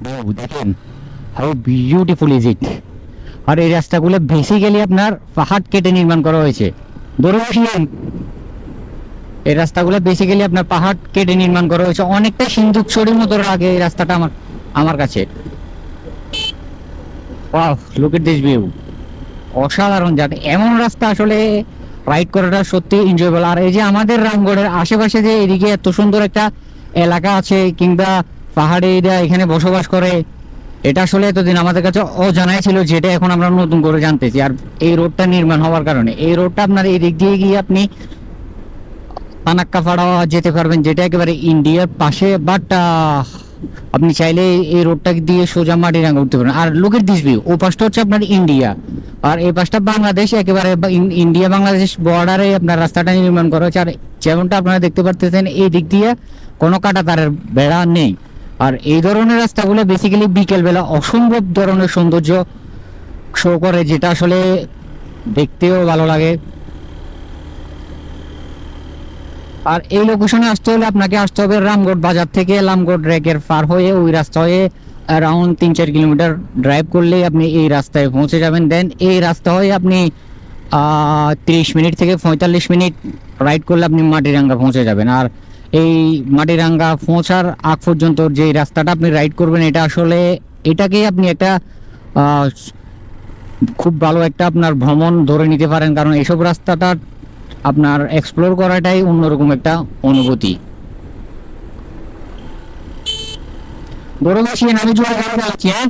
ও দেখেন how beautiful is it আর এই রাস্তাগুলো বেসিক্যালি আপনার পাহাড় কেটে নির্মাণ করা হয়েছে। এই রাস্তাগুলো বেসিক্যালি আপনার পাহাড় কেটে নির্মাণ করা হয়েছে। অনেকটা সিন্ধুক ছড়ির মতো লাগে এই রাস্তাটা আমার আমার কাছে। লুক এট দিস ভিউ অসাধারণ যাতে এমন রাস্তা আসলে রাইড করাটা সত্যি এনজয়েবল আর এই যে আমাদের রামগড়ের আশেপাশে যে এদিকে এত সুন্দর একটা এলাকা আছে কিংবা পাহাড়ে এরা এখানে বসবাস করে। এটা আসলে এতদিন আমাদের কাছে অজানাই ছিল যেটা এখন আমরা নতুন করে জানতেছি। আর এই রোডটা নির্মাণ হওয়ার কারণে। এই রোডটা আপনার এই দিক দিয়ে গিয়ে আপনি পানাক্কাপাড়া যেতে পারবেন, যেটা একেবারে ইন্ডিয়ার পাশে। বাট আপনি চাইলে এই রোডটা দিয়ে সোজা মাটিরাঙ্গা উঠতে পারেন আর লোকের দিস ভিউ ও পাশটা হচ্ছে আপনার ইন্ডিয়া। আর এই পাশটা বাংলাদেশ, একেবারে ইন্ডিয়া বাংলাদেশ বর্ডারে আপনার রাস্তাটা নির্মাণ করা হচ্ছে আর যেমনটা আপনারা দেখতে পারতেছেন এই দিক দিয়ে কোনো কাটা তারের বেড়া নেই। আর এই ধরনের রাস্তাগুলো বেসিক্যালি বিকেলবেলা অসম্ভব ধরনের সৌন্দর্য শো করে, যেটা আসলে দেখতেও ভালো লাগে। আর এই লোকেশনে আসতে হলে আপনাকে আসতে হবে রামগড় বাজার থেকে, রামগড় রেকের পার হয়ে ওই রাস্তা হয়ে অ্যারাউন্ড তিন চার কিলোমিটার ড্রাইভ করলেই আপনি এই রাস্তায় পৌঁছে যাবেন। দেন এই রাস্তা হয়ে আপনি তিরিশ মিনিট থেকে পঁয়তাল্লিশ মিনিট রাইড করলে আপনি মাটিরাঙ্গা পৌঁছে যাবেন। আর এই মাটিরাঙ্গা পৌঁছার আগ পর্যন্ত যে রাস্তাটা আপনি রাইড করবেন, এটা আসলে এটাকেই আপনি একটা খুব ভালো একটা আপনার ভ্রমণ ধরে নিতে পারেন। কারণ এসব রাস্তাটা আপনার এক্সপ্লোর করাটাই অন্যরকম একটা অনুভূতি। ধরে বসিয়ে আমি জোয়ার গাড়ি চালাচ্ছি হ্যাঁ?